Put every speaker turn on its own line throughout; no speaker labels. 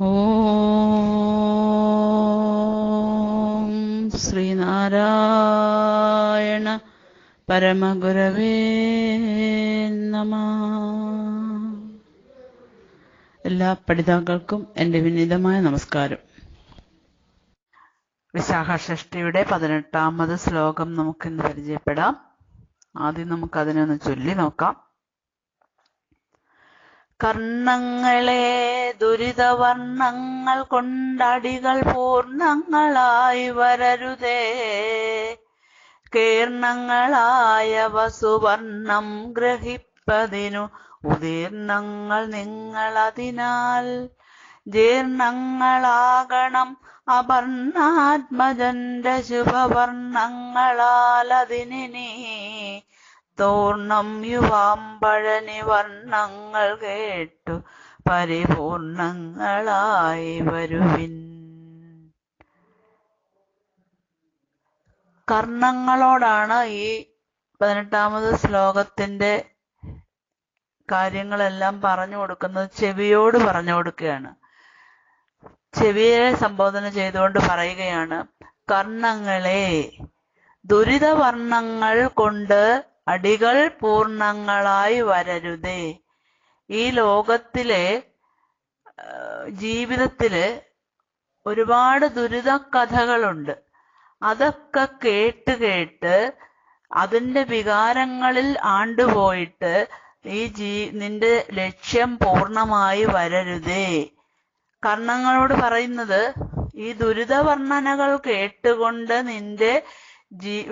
ഓം ശ്രീനാരായണ പരമഗുരവേ നമ. എല്ലാ പഠിതാക്കൾക്കും എന്റെ വിനീതമായ നമസ്കാരം. വിശാഖഷഷ്ടിയുടെ പതിനെട്ടാമത് ശ്ലോകം നമുക്കിന്ന് പരിചയപ്പെടാം. ആദ്യം നമുക്ക് അതിനൊന്ന് ചൊല്ലി നോക്കാം. കർണങ്ങളെ ദുരിതവർണങ്ങൾ കൊണ്ടടികൾ പൂർണങ്ങളായി വരരുതേ. കീർണങ്ങളായ വസുവർണം ഗ്രഹിപ്പതിനു ഉദീർണങ്ങൾ നിങ്ങൾ അതിനാൽ ജീർണങ്ങളാകണം അപർണാത്മജന്റെ ശുഭവർണങ്ങളാൽ അതിനി തോർണം യുവാമ്പഴനി പഴനി വർണങ്ങൾ കേട്ടു. പരിപൂർണങ്ങളായി വരുവിൻ. കർണങ്ങളോടാണ് ഈ പതിനെട്ടാമത് ശ്ലോകത്തിന്റെ കാര്യങ്ങളെല്ലാം പറഞ്ഞു കൊടുക്കുന്നത്. ചെവിയോട് പറഞ്ഞു കൊടുക്കുകയാണ്. ചെവിയെ സംബോധന ചെയ്തുകൊണ്ട് പറയുകയാണ് കർണങ്ങളെ ദുരിതവർണങ്ങൾ കൊണ്ട് അടികൾ പൂർണങ്ങളായി വരരുതേ. ഈ ലോകത്തിലെ ജീവിതത്തിൽ ഒരുപാട് ദുരിത കഥകളുണ്ട് അതൊക്കെ കേട്ട് കേട്ട് അതിന്റെ വികാരങ്ങളിൽ ആണ്ടുപോയിട്ട് ഈ ജീ നിന്റെ ലക്ഷ്യം പൂർണമായി വരരുതേ. കർണങ്ങളോട് പറയുന്നത് ഈ ദുരിത വർണനകൾ കേട്ടുകൊണ്ട് നിന്റെ ജീ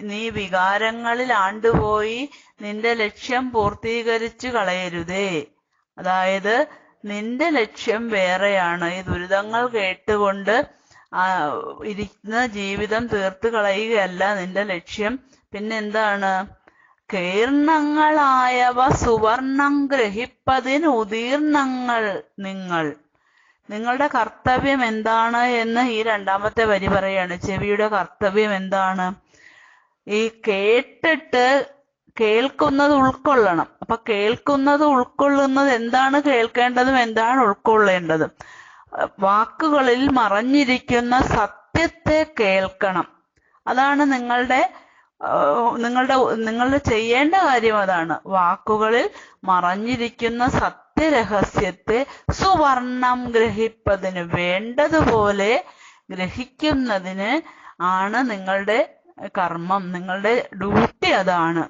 നീ വികാരങ്ങളിൽ ആണ്ടുപോയി നിന്റെ ലക്ഷ്യം പൂർത്തീകരിച്ചു കളയരുതേ. അതായത് നിന്റെ ലക്ഷ്യം വേറെയാണ്. ഈ ദുരിതങ്ങൾ കേട്ടുകൊണ്ട് ഇരിക്കുന്ന ജീവിതം തീർത്തു കളയുകയല്ല നിന്റെ ലക്ഷ്യം. പിന്നെന്താണ്? കീർണങ്ങളായവ സുവർണം ഗ്രഹിപ്പതിന് ഉദീർണങ്ങൾ നിങ്ങൾ. നിങ്ങളുടെ കർത്തവ്യം എന്താണ് എന്ന് ഈ രണ്ടാമത്തെ വരി പറയാണ്. ചെവിയുടെ കർത്തവ്യം എന്താണ്? ഈ കേട്ടിട്ട് കേൾക്കുന്നത് ഉൾക്കൊള്ളണം. അപ്പൊ കേൾക്കുന്നത് ഉൾക്കൊള്ളുന്നത് എന്താണ് കേൾക്കേണ്ടതും എന്താണ് ഉൾക്കൊള്ളേണ്ടതും? വാക്കുകളിൽ മറഞ്ഞിരിക്കുന്ന സത്യത്തെ കേൾക്കണം. അതാണ് നിങ്ങളുടെ നിങ്ങളുടെ നിങ്ങൾ ചെയ്യേണ്ട കാര്യം അതാണ്. വാക്കുകളിൽ മറഞ്ഞിരിക്കുന്ന സത്യരഹസ്യത്തെ സുവർണം ഗ്രഹിപ്പതിന് വേണ്ടതുപോലെ ഗ്രഹിക്കുന്നതിന് ആണ് നിങ്ങളുടെ കർമ്മം നിങ്ങളുടെ ഡ്യൂട്ടി അതാണ്.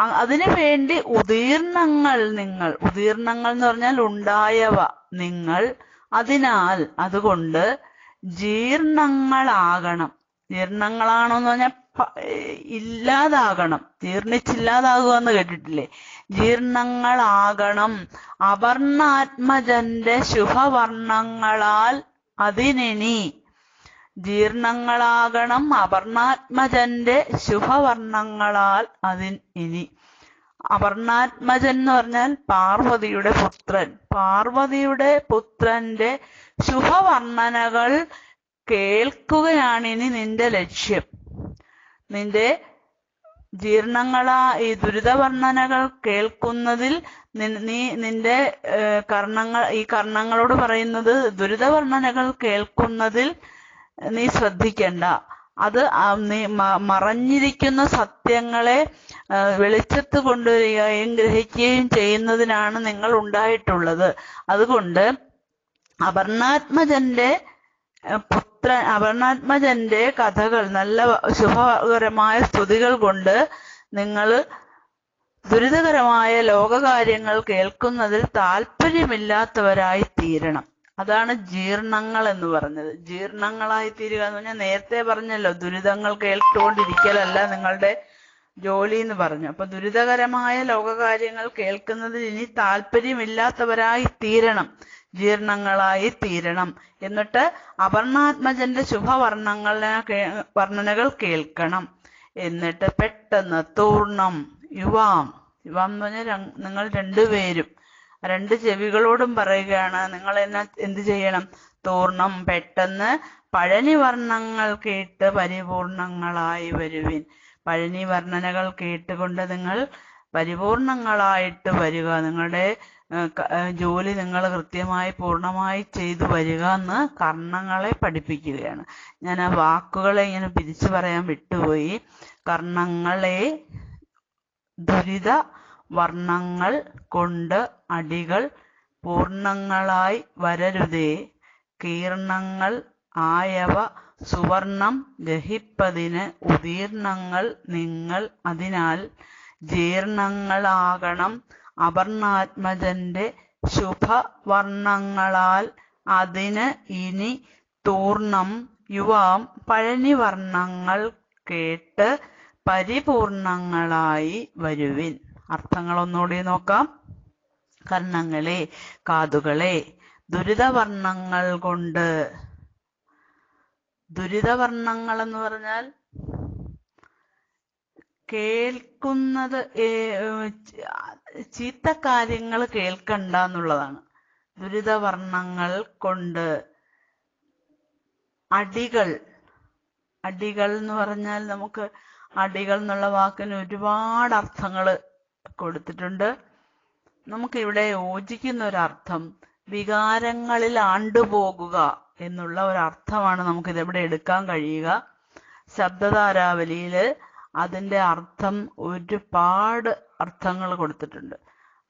അതിനു വേണ്ടി ഉദീർണങ്ങൾ നിങ്ങൾ ഉദീർണങ്ങൾ എന്ന് പറഞ്ഞാൽ ഉണ്ടായവ നിങ്ങൾ അതിനാൽ അതുകൊണ്ട് ജീർണങ്ങളാകണം. ജീർണങ്ങളാണോ എന്ന് പറഞ്ഞാൽ ഇല്ലാതാകണം. ജീർണിച്ചില്ലാതാകുക എന്ന് കേട്ടിട്ടില്ലേ? ജീർണങ്ങളാകണം. അവർണാത്മജന്റെ ശുഭവർണങ്ങളാൽ അതിനി ജീർണങ്ങളാകണം. അവർണാത്മജന്റെ ശുഭവർണങ്ങളാൽ അതിൻ ഇനി. അവർണാത്മജൻ എന്ന് പറഞ്ഞാൽ പാർവതിയുടെ പുത്രൻ. പാർവതിയുടെ പുത്രന്റെ ശുഭവർണനകൾ കേൾക്കുകയാണിനി നിന്റെ ലക്ഷ്യം. നിന്റെ ജീർണങ്ങളാ ഈ ദുരിതവർണനകൾ കേൾക്കുന്നതിൽ നീ നിന്റെ കർണങ്ങൾ ഈ കർണങ്ങളോട് പറയുന്നത് ദുരിതവർണനകൾ കേൾക്കുന്നതിൽ നീ ശ്രദ്ധിക്കണ്ട. അത് നീ മറഞ്ഞിരിക്കുന്ന സത്യങ്ങളെ വെളിച്ചത്ത് കൊണ്ടുവരികയും ഗ്രഹിക്കുകയും ചെയ്യുന്നതിനാണ് നിങ്ങൾ ഉണ്ടായിട്ടുള്ളത്. അതുകൊണ്ട് അപർണാത്മജന്റെ പുത്ര അപർണാത്മജന്റെ കഥകൾ നല്ല ശുഭകരമായ സ്തുതികൾ കൊണ്ട് നിങ്ങൾ ദുരിതകരമായ ലോകകാര്യങ്ങൾ കേൾക്കുന്നതിൽ താല്പര്യമില്ലാത്തവരായി തീരണം അതാണ് ജീർണങ്ങൾ എന്ന് പറഞ്ഞത്. ജീർണങ്ങളായി തീരുക എന്ന് പറഞ്ഞാൽ നേരത്തെ പറഞ്ഞല്ലോ ദുരിതങ്ങൾ കേട്ടുകൊണ്ടിരിക്കലല്ല നിങ്ങളുടെ ജോലി എന്ന് പറഞ്ഞു. അപ്പൊ ദുരിതകരമായ ലോകകാര്യങ്ങൾ കേൾക്കുന്നതിൽ ഇനി താല്പര്യമില്ലാത്തവരായി തീരണം ജീർണങ്ങളായി തീരണം. എന്നിട്ട് അപർണാത്മജന്റെ ശുഭവർണങ്ങളെ വർണനകൾ കേൾക്കണം. എന്നിട്ട് പെട്ടെന്ന് തൂർണം യുവാം. യുവാം എന്ന് പറഞ്ഞാൽ നിങ്ങൾ രണ്ടുപേരും രണ്ട് ചെവികളോടും പറയുകയാണ് നിങ്ങൾ എന്നെ എന്ത് ചെയ്യണം? തൂർണം പെട്ടെന്ന് പഴനി വർണങ്ങൾ കേട്ട് പരിപൂർണങ്ങളായി വരുവിൻ. പഴനി വർണനകൾ കേട്ടുകൊണ്ട് നിങ്ങൾ പരിപൂർണങ്ങളായിട്ട് വരിക. നിങ്ങളുടെ ജോലി നിങ്ങൾ കൃത്യമായി പൂർണമായി ചെയ്തു വരിക എന്ന് കർണങ്ങളെ പഠിപ്പിക്കുകയാണ്. ഞാൻ ആ വാക്കുകളെ ഇങ്ങനെ പിരിച്ചു പറയാൻ വിട്ടുപോയി. കർണങ്ങളെ ദുരിത വർണങ്ങൾ കൊണ്ട് അടികൾ പൂർണങ്ങളായി വരരുതേ. കീർണങ്ങൾ ആയവ സുവർണം ഗ്രഹിപ്പതിന് ഉദീർണങ്ങൾ നിങ്ങൾ അതിനാൽ ജീർണങ്ങളാകണം. അപർണാത്മജന്റെ ശുഭവർണങ്ങളാൽ അതിന് ഇനി തൂർണം യുവാം പഴനിവർണങ്ങൾ കേട്ട് പരിപൂർണങ്ങളായി വരുവിൻ. അർത്ഥങ്ങൾ ഒന്നുകൂടി നോക്കാം. കർണങ്ങളെ കാതുകളെ ദുരിതവർണങ്ങൾ കൊണ്ട്. ദുരിതവർണങ്ങൾ എന്ന് പറഞ്ഞാൽ കേൾക്കുന്നത് ചീത്ത കാര്യങ്ങൾ കേൾക്കണ്ട എന്നുള്ളതാണ് ദുരിതവർണങ്ങൾ കൊണ്ട് അടികൾ അടികൾ എന്ന് പറഞ്ഞാൽ നമുക്ക് അടികൾ എന്നുള്ള വാക്കിന് ഒരുപാട് അർത്ഥങ്ങൾ കൊടുത്തിട്ടുണ്ട്. നമുക്കിവിടെ യോജിക്കുന്ന ഒരർത്ഥം വികാരങ്ങളിൽ ആണ്ടുപോകുക എന്നുള്ള ഒരർത്ഥമാണ് നമുക്ക് ഇതെവിടെ എടുക്കാൻ കഴിയുക. ശബ്ദധാരാവലിയിൽ അതിന്റെ അർത്ഥം ഒരുപാട് അർത്ഥങ്ങൾ കൊടുത്തിട്ടുണ്ട്.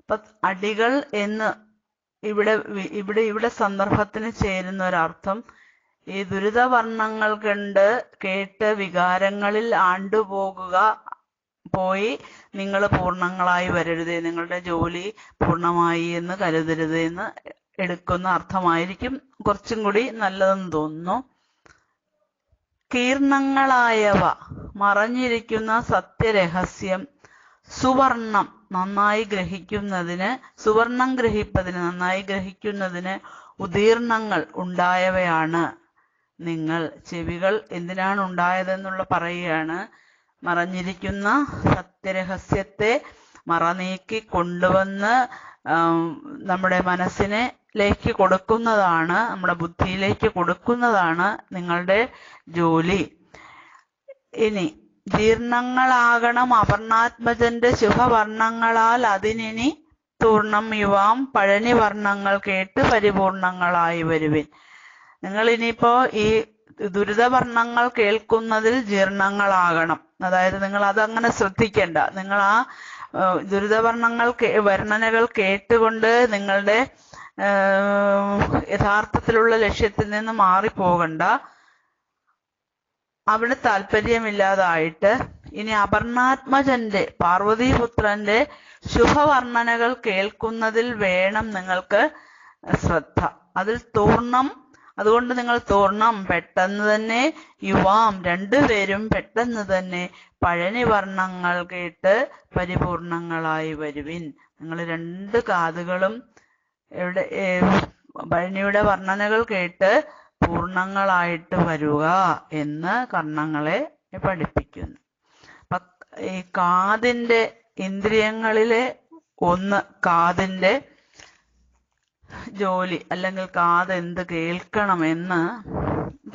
അപ്പൊ അടികൾ എന്ന് ഇവിടെ ഇവിടെ ഇവിടെ സന്ദർഭത്തിന് ചേരുന്ന ഒരർത്ഥം ഈ ദുരിതവർണങ്ങൾ കണ്ട് കേട്ട് വികാരങ്ങളിൽ ആണ്ടുപോകുക പോയി നിങ്ങൾ പൂർണങ്ങളായി വരരുത് നിങ്ങളുടെ ജോലി പൂർണമായി എന്ന് കരുതരുത് എന്ന് എടുക്കുന്ന അർത്ഥമായിരിക്കും കുറച്ചും കൂടി നല്ലതെന്ന് തോന്നുന്നു. കീർണങ്ങളായവ. മറഞ്ഞിരിക്കുന്ന സത്യരഹസ്യം. സുവർണം നന്നായി ഗ്രഹിക്കുന്നതിന് സുവർണം ഗ്രഹിപ്പതിന് നന്നായി ഗ്രഹിക്കുന്നതിന് ഉദീർണങ്ങൾ ഉണ്ടായവയാണ്. നിങ്ങൾ ചെവികൾ എന്തിനാണ് ഉണ്ടായതെന്നുള്ള പറയുകയാണ്. മറഞ്ഞിരിക്കുന്ന സത്യരഹസ്യത്തെ മറനീക്കി കൊണ്ടുവന്ന് നമ്മുടെ നമ്മുടെ മനസ്സിനിലേക്ക് കൊടുക്കുന്നതാണ് നമ്മുടെ ബുദ്ധിയിലേക്ക് കൊടുക്കുന്നതാണ് നിങ്ങളുടെ ജോലി. ഇനി ജീർണങ്ങളാകണം അപർണാത്മജന്റെ ശുഭവർണങ്ങളാൽ അതിനി തൂർണം യുവാം പഴനി വർണങ്ങൾ കേട്ട് പരിപൂർണങ്ങളായി വരുവിൻ. നിങ്ങൾ ഇനിയിപ്പോ ഈ ദുരിതവർണങ്ങൾ കേൾക്കുന്നതിൽ ജീർണങ്ങളാകണം. അതായത് നിങ്ങൾ അതങ്ങനെ ശ്രദ്ധിക്കേണ്ട. നിങ്ങൾ ആ ദുരിതവർണങ്ങൾ വർണനകൾ കേട്ടുകൊണ്ട് നിങ്ങളുടെ യഥാർത്ഥത്തിലുള്ള ലക്ഷ്യത്തിൽ നിന്ന് മാറിപ്പോകണ്ട. അവിടെ താല്പര്യമില്ലാതായിട്ട് ഇനി അപർണാത്മജന്റെ പാർവതീപുത്രന്റെ ശുഭവർണനകൾ കേൾക്കുന്നതിൽ വേണം നിങ്ങൾക്ക് ശ്രദ്ധ. അതിൽ തൂർണം അതുകൊണ്ട് നിങ്ങൾ തൂർണം. പെട്ടെന്ന് തന്നെ യുവാം രണ്ടുപേരും പെട്ടെന്ന് തന്നെ പഴനി വർണങ്ങൾ കേട്ട് പരിപൂർണങ്ങളായി വരുവിൻ. നിങ്ങൾ രണ്ട് കാതുകളും എവിടെ പഴനിയുടെ വർണനകൾ കേട്ട് പൂർണങ്ങളായിട്ട് വരുക എന്ന് കർണങ്ങളെ പഠിപ്പിക്കുന്നു. ഈ കാതിന്റെ ഇന്ദ്രിയങ്ങളിലെ ഒന്ന് കാതിന്റെ ജോലി അല്ലെങ്കിൽ കാത് എന്ത് കേൾക്കണമെന്ന്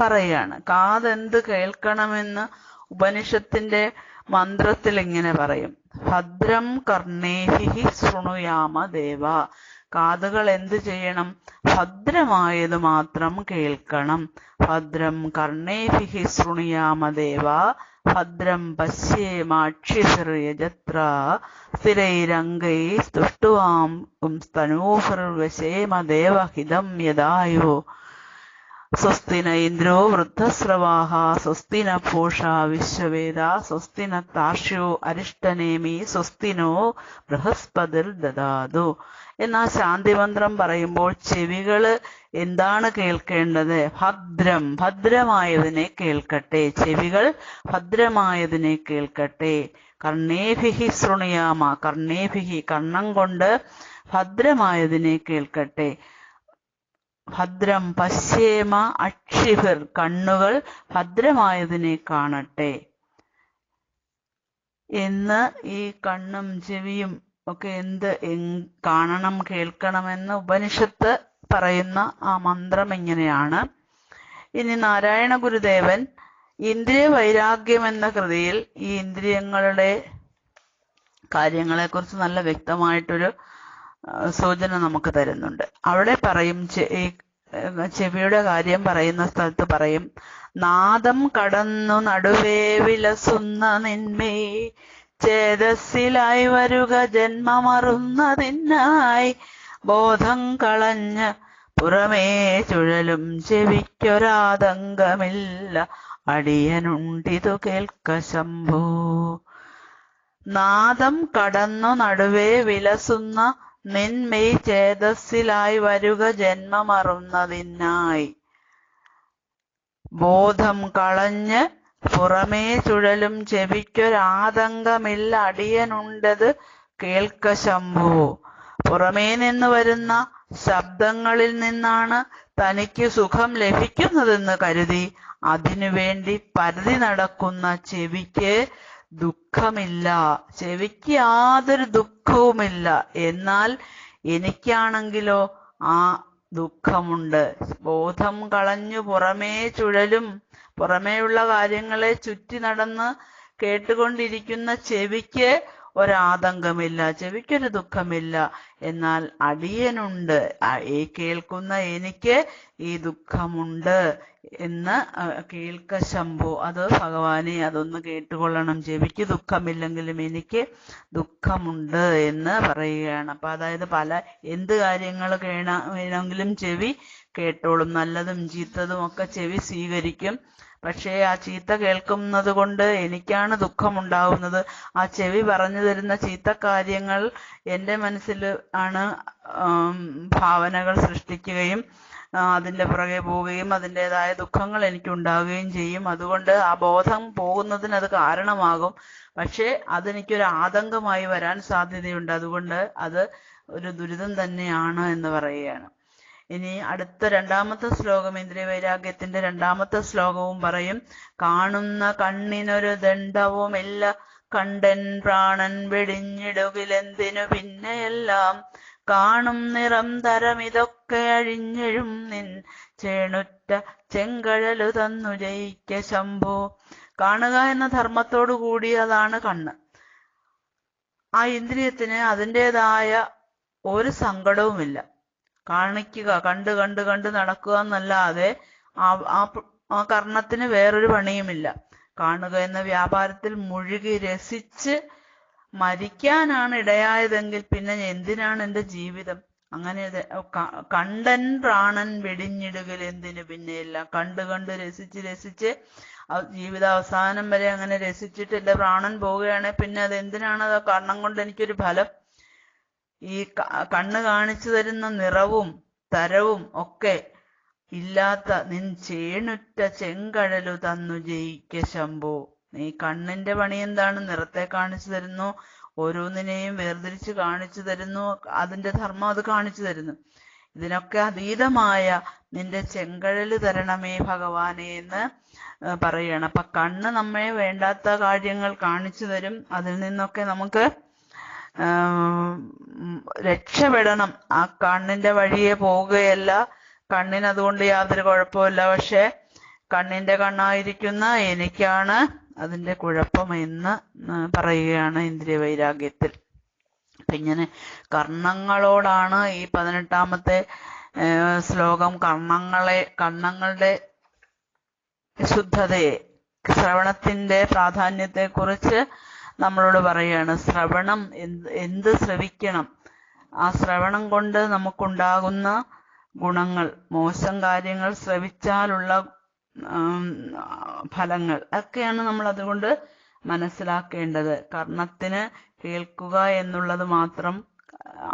പറയാണ് കാത് എന്ത് കേൾക്കണമെന്ന് ഉപനിഷത്തിന്റെ മന്ത്രത്തിൽ ഇങ്ങനെ പറയും. ഭദ്രം കർണേഹി ശൃണുയാമ ദേവ. കാതുകൾ എന്ത് ചെയ്യണം? ഭദ്രമായത് മാത്രം കേൾക്കണം. ഭദ്രം കർണേഭി ശൃണുയാമ ഭദ്രം പശ്യേമാക്ഷിഭിർയജത്ര സ്ഥിരൈരംഗൈ സ്തുഷ്ടുവാം സ്തനൂഭിർവശേമ ദേവഹിതം യദായോ. സ്വസ്തി ന ഇന്ദ്രോ വൃദ്ധസ്രവാഹ സ്വസ്തിന പൂഷാ വിശ്വവേദ സ്വസ്തി ന താർഷ്യോ അരിഷ്ടനേമി സ്വസ്തിനോ ബൃഹസ്പതിർ ദദാതു. എന്നാ ശാന്തിമന്ത്രം പറയുമ്പോൾ ചെവികൾ എന്താണ് കേൾക്കേണ്ടത്? ഭദ്രം ഭദ്രമായതിനെ കേൾക്കട്ടെ. ചെവികൾ ഭദ്രമായതിനെ കേൾക്കട്ടെ. കർണേഭിഹി ശൃണുയാമ കർണേഭിഹി കണ്ണം കൊണ്ട് ഭദ്രമായതിനെ കേൾക്കട്ടെ. ഭദ്രം പശ്യേമ അക്ഷിഭിർ കണ്ണുകൾ ഭദ്രമായതിനെ കാണട്ടെ. എന്ന് ഈ കണ്ണും ചെവിയും ഒക്കെ എന്ത് കാണണം കേൾക്കണമെന്ന് ഉപനിഷത്ത് പറയുന്ന ആ മന്ത്രം എങ്ങനെയാണ് ഇനി നാരായണ ഗുരുദേവൻ ഇന്ദ്രിയ വൈരാഗ്യം എന്ന കൃതിയിൽ ഈ ഇന്ദ്രിയങ്ങളുടെ കാര്യങ്ങളെക്കുറിച്ച് നല്ല വ്യക്തമായിട്ടൊരു സൂചന നമുക്ക് തരുന്നുണ്ട്. അവിടെ പറയും ചെവിയുടെ കാര്യം പറയുന്ന സ്ഥലത്ത് പറയും നാദം കടന്നു നടുവേ വിലസുന്ന നിന്മേ ചേതസ്സിലായി വരുക ജന്മമറുന്നതിനായി. ബോധം കളഞ്ഞ് പുറമേ ചുഴലും ചെവിക്കൊരാതങ്കമില്ല. അടിയനുണ്ടിതു കേൾക്ക ശംഭോ. നാദം കടന്നു നടുവേ വിലസുന്ന നിന്മേ ചേതസ്സിലായി വരുക ജന്മമറുന്നതിനായി. ബോധം കളഞ്ഞ് പുറമേ ചുഴലും ചെവിക്കൊരാതങ്കമില്ല അടിയനുണ്ടത് കേൾക്ക ശംഭു. പുറമേ നിന്ന് വരുന്ന ശബ്ദങ്ങളിൽ നിന്നാണ് തനിക്ക് സുഖം ലഭിക്കുന്നതെന്ന് കരുതി. അതിനുവേണ്ടി പരതി നടക്കുന്ന ചെവിക്ക് ദുഃഖമില്ല. ചെവിക്ക് യാതൊരു ദുഃഖവുമില്ല. എന്നാൽ എനിക്കാണെങ്കിലോ ആ ദുഃഖമുണ്ട്. ബോധം കളഞ്ഞു പുറമേ ചുഴലും പുറമേയുള്ള കാര്യങ്ങളെ ചുറ്റി നടന്ന് കേട്ടുകൊണ്ടിരിക്കുന്ന ചെവിക്ക് ഒരാതങ്കമില്ല ചെവിക്കൊരു ദുഃഖമില്ല. എന്നാൽ അടിയനുണ്ട്. ഈ കേൾക്കുന്ന എനിക്ക് ഈ ദുഃഖമുണ്ട് എന്ന് കേൾക്ക ശംഭു. അത് ഭഗവാനെ അതൊന്ന് കേട്ടുകൊള്ളണം. ചെവിക്ക് ദുഃഖമില്ലെങ്കിലും എനിക്ക് ദുഃഖമുണ്ട് എന്ന് പറയുകയാണ്. അപ്പൊ അതായത് പല എന്ത് കാര്യങ്ങൾ കേണ വേണമെങ്കിലും ചെവി കേട്ടോളും. നല്ലതും ചീത്തതും ഒക്കെ ചെവി സ്വീകരിക്കും. പക്ഷേ ആ ചീത്ത കേൾക്കുന്നത് കൊണ്ട് എനിക്കാണ് ദുഃഖമുണ്ടാവുന്നത്. ആ ചെവി പറഞ്ഞു തരുന്ന ചീത്ത കാര്യങ്ങൾ എന്റെ മനസ്സിൽ ആണ് ഭാവനകൾ സൃഷ്ടിക്കുകയും അതിന്റെ പുറകെ പോവുകയും അതിന്റെതായ ദുഃഖങ്ങൾ എനിക്ക് ഉണ്ടാവുകയും ചെയ്യും. അതുകൊണ്ട് ആ ബോധം പോകുന്നതിന് അത് കാരണമാകും. പക്ഷേ അതെനിക്കൊരു ആതങ്കമായി വരാൻ സാധ്യതയുണ്ട്. അതുകൊണ്ട് അത് ഒരു ദുരിതം തന്നെയാണ് എന്ന് പറയുകയാണ്. ഇനി അടുത്ത രണ്ടാമത്തെ ശ്ലോകം ഇന്ദ്രിയ വൈരാഗ്യത്തിന്റെ രണ്ടാമത്തെ ശ്ലോകവും പറയും കാണുന്ന കണ്ണിനൊരു ദണ്ഡവും ഇല്ല കണ്ടൻ പ്രാണൻ വെടിഞ്ഞിടുകിലെന്തിനു പിന്നെയെല്ലാം? കാണും നിറം തരം ഇതൊക്കെ അഴിഞ്ഞഴും നിൻ ചേണുറ്റ ചെങ്കഴലു തന്നു ജയിക്ക ശംഭു. കാണുക എന്ന ധർമ്മത്തോടു കൂടിയതാണ് കണ്ണ്. ആ ഇന്ദ്രിയത്തിന് അതിന്റെതായ ഒരു സങ്കടവുമില്ല. കാണിക്കുക കണ്ട് കണ്ട് കണ്ട് നടക്കുക എന്നല്ലാതെ ആ കർണത്തിന് വേറൊരു പണിയുമില്ല. കാണുക എന്ന വ്യാപാരത്തിൽ മുഴുകി രസിച്ച് മരിക്കാനാണ് ഇടയായതെങ്കിൽ പിന്നെ എന്തിനാണ് എന്റെ ജീവിതം? അങ്ങനെ കണ്ടൻ പ്രാണൻ വെടിഞ്ഞിടുകൽ എന്തിനു പിന്നെയില്ല. കണ്ട് കണ്ട് രസിച്ച് രസിച്ച് ജീവിത അവസാനം വരെ അങ്ങനെ രസിച്ചിട്ട് എന്റെ പ്രാണൻ പോവുകയാണെങ്കിൽ പിന്നെ അത് എന്തിനാണ് കണ്ണം കൊണ്ട് എനിക്കൊരു ഫലം ഈ കണ്ണ് കാണിച്ചു തരുന്ന നിറവും തരവും ഒക്കെ ഇല്ലാത്ത നിൻ ചേണുറ്റ ചെങ്കഴലു തന്നു ജയിക്ക ശംഭു. നീ കണ്ണിന്റെ പണി എന്താണ്? നിറത്തെ കാണിച്ചു തരുന്നു. ഓരോന്നിനെയും വേർതിരിച്ച് കാണിച്ചു തരുന്നു. അതിന്റെ ധർമ്മം അത് കാണിച്ചു തരുന്നു. ഇതിനൊക്കെ അതീതമായ നിന്റെ ചെങ്കഴൽ തരണമേ ഭഗവാനെ എന്ന് പറയണം. അപ്പൊ കണ്ണ് നമ്മെ വേണ്ടാത്ത കാര്യങ്ങൾ കാണിച്ചു തരും. അതിൽ നിന്നൊക്കെ നമുക്ക് രക്ഷപ്പെടണം. ആ കണ്ണിന്റെ വഴിയെ പോവുകയല്ല. കണ്ണിന് അതുകൊണ്ട് യാതൊരു കുഴപ്പമില്ല പക്ഷെ കണ്ണിന്റെ കണ്ണായിരിക്കുന്ന എനിക്കാണ് അതിന്റെ കുഴപ്പം എന്ന് പറയുകയാണ് ഇന്ദ്രിയ വൈരാഗ്യത്തിൽ അപ്പൊ ഇങ്ങനെ കർണങ്ങളോടാണ് ഈ പതിനെട്ടാമത്തെ ശ്ലോകം കർണങ്ങളെ കർണങ്ങളുടെ ശുദ്ധതയെ ശ്രവണത്തിന്റെ പ്രാധാന്യത്തെക്കുറിച്ച് നമ്മളോട് പറയുകയാണ് ശ്രവണം എന്ത് എന്ത് ശ്രവിക്കണം? ആ ശ്രവണം കൊണ്ട് നമുക്കുണ്ടാകുന്ന ഗുണങ്ങൾ മോശം കാര്യങ്ങൾ ശ്രവിച്ചാലുള്ള ഫലങ്ങൾ ഒക്കെയാണ് നമ്മൾ അതുകൊണ്ട് മനസ്സിലാക്കേണ്ടത്. കർണത്തിന് കേൾക്കുക എന്നുള്ളത് മാത്രം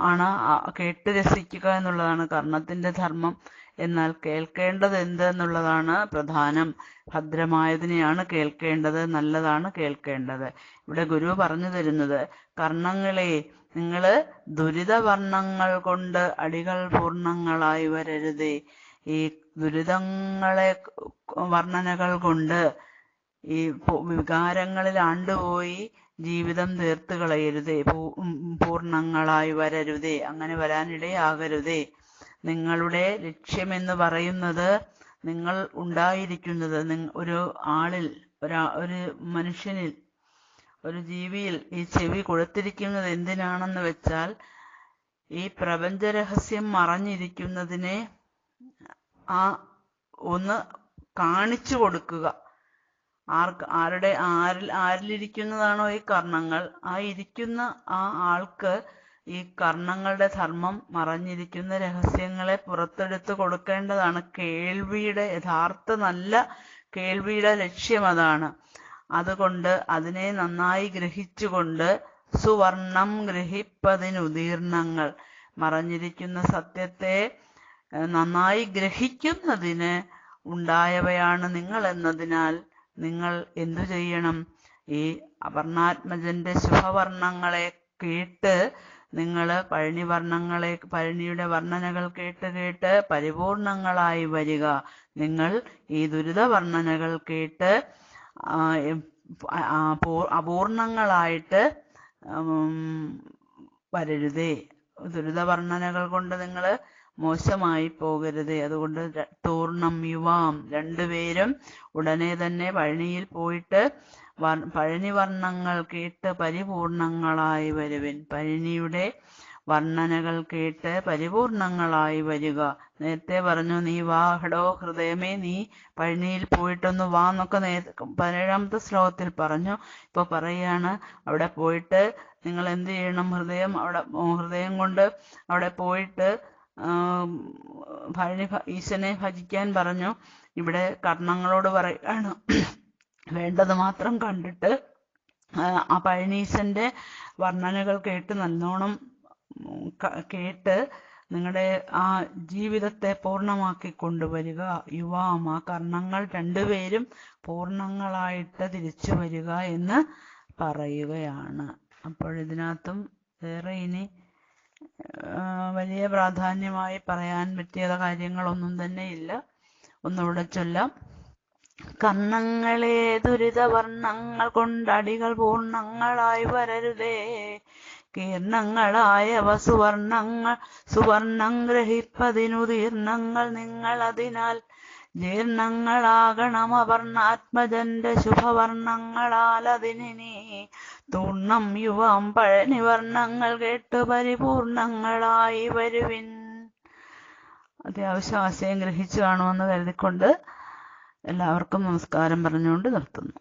ആണ് കേട്ട് രസിക്കുക എന്നുള്ളതാണ് കർണത്തിന്റെ ധർമ്മം. എന്നാൽ കേൾക്കേണ്ടത് എന്തെന്നുള്ളതാണ് പ്രധാനം. ഭദ്രമായതിനെയാണ് കേൾക്കേണ്ടത് നല്ലതാണ് കേൾക്കേണ്ടത്. ഇവിടെ ഗുരു പറഞ്ഞു തരുന്നത് കർണങ്ങളെ നിങ്ങൾ ദുരിതവർണങ്ങൾ കൊണ്ട് അടികൾ പൂർണങ്ങളായി വരരുതേ. ഈ ദുരിതങ്ങളെ വർണനകൾ കൊണ്ട് ഈ വികാരങ്ങളിൽ ആണ്ടുപോയി ജീവിതം തീർത്തു കളയരുതേ പൂർണങ്ങളായി വരരുതേ. അങ്ങനെ വരാനിടയാകരുതേ. നിങ്ങളുടെ ലക്ഷ്യമെന്ന് പറയുന്നത് നിങ്ങൾ ഉണ്ടായിരിക്കുന്നത് ഒരു ആളിൽ ഒരാ മനുഷ്യനിൽ ഒരു ജീവിയിൽ ഈ ചെവി കൊടുത്തിരിക്കുന്നത് എന്തിനാണെന്ന് വെച്ചാൽ ഈ പ്രപഞ്ച രഹസ്യം മറഞ്ഞിരിക്കുന്നതിനെ ആ ഒന്ന് കാണിച്ചു കൊടുക്കുക. ആർക്ക് ആരുടെ ആരിൽ ആരിലിരിക്കുന്നതാണോ ഈ കർണങ്ങൾ? ആ ഇരിക്കുന്ന ആ ആൾക്ക് ഈ കർണങ്ങളുടെ ധർമ്മം മറഞ്ഞിരിക്കുന്ന രഹസ്യങ്ങളെ പുറത്തെടുത്ത് കൊടുക്കേണ്ടതാണ്. കേൾവിയുടെ യഥാർത്ഥ നല്ല കേൾവിയുടെ ലക്ഷ്യം അതാണ്. അതുകൊണ്ട് അതിനെ നന്നായി ഗ്രഹിച്ചുകൊണ്ട് സുവർണം ഗ്രഹിപ്പതിനുദീർണങ്ങൾ. മറഞ്ഞിരിക്കുന്ന സത്യത്തെ നന്നായി ഗ്രഹിക്കുന്നതിന് ഉണ്ടായവയാണ് നിങ്ങൾ എന്നതിനാൽ നിങ്ങൾ എന്തു ചെയ്യണം? ഈ അപർണാത്മജന്റെ ശുഭവർണങ്ങളെ കേട്ട് നിങ്ങൾ പഴനി വർണങ്ങളെ പഴനിയുടെ വർണനകൾ കേട്ട് കേട്ട് പരിപൂർണങ്ങളായി വരിക. നിങ്ങൾ ഈ ദുരിത വർണനകൾ കേട്ട് അപൂർണങ്ങളായിട്ട് വരരുതേ. ദുരിത വർണനകൾ കൊണ്ട് നിങ്ങൾ മോശമായി പോകരുത്. അതുകൊണ്ട് തൂർണം യുവാം. രണ്ടുപേരും ഉടനെ തന്നെ പഴനിയിൽ പോയിട്ട് പഴനി വർണങ്ങൾ കേട്ട് പരിപൂർണങ്ങളായി വരുവിൻ. പഴനിയുടെ വർണനകൾ കേട്ട് പരിപൂർണങ്ങളായി വരിക. നേരത്തെ പറഞ്ഞു നീ വാഹടോ ഹൃദയമേ നീ പഴനിയിൽ പോയിട്ടൊന്ന് വാ എന്നൊക്കെ നേ പതിനേഴാമത്തെ ശ്ലോകത്തിൽ പറഞ്ഞു. ഇപ്പൊ പറയാണ് അവിടെ പോയിട്ട് നിങ്ങൾ എന്ത് ചെയ്യണം? ഹൃദയം അവിടെ ഹൃദയം കൊണ്ട് അവിടെ പോയിട്ട് ഭ- ഈശനെ ഭജിക്കാൻ പറഞ്ഞു. ഇവിടെ കർണങ്ങളോട് പറയാണ് വേണ്ടത് മാത്രം കണ്ടിട്ട് ആ, പഴനീശന്റെ വർണനകൾ കേട്ട് നല്ലോണം കേട്ട് നിങ്ങളുടെ ആ ജീവിതത്തെ പൂർണമാക്കി കൊണ്ടുവരിക. യുവാമ കർണങ്ങൾ രണ്ടുപേരും പൂർണങ്ങളായിട്ട് തിരിച്ചു വരിക എന്ന് പറയുകയാണ്. അപ്പോൾ ഇതിനകത്തും വേറെ ഇനി വലിയ പ്രാധാന്യമായി പറയാൻ പറ്റിയ കാര്യങ്ങളൊന്നും തന്നെ ഇല്ല. ഒന്നുകൂടെ ചൊല്ലാം. കർണങ്ങളെ ദുരിതവർണങ്ങൾ കൊണ്ടടികൾ പൂർണങ്ങളായി വരരുതേ. കീർണങ്ങളായവ സുവർണങ്ങൾ സുവർണം ഗ്രഹിപ്പതിനു തീർണങ്ങൾ നിങ്ങൾ അതിനാൽ ജീർണങ്ങളാകണം അവർണാത്മജന്റെ ശുഭവർണങ്ങളാൽ അതിനി തൂർണം യുവാം പഴനി വർണങ്ങൾ കേട്ട് പരിപൂർണങ്ങളായി വരുവിൻ. അത്യാവശ്യം ആശയം ഗ്രഹിച്ചു കാണുമെന്ന് കരുതിക്കൊണ്ട് എല്ലാവർക്കും നമസ്കാരം പറഞ്ഞുകൊണ്ട് നിർത്തുന്നു.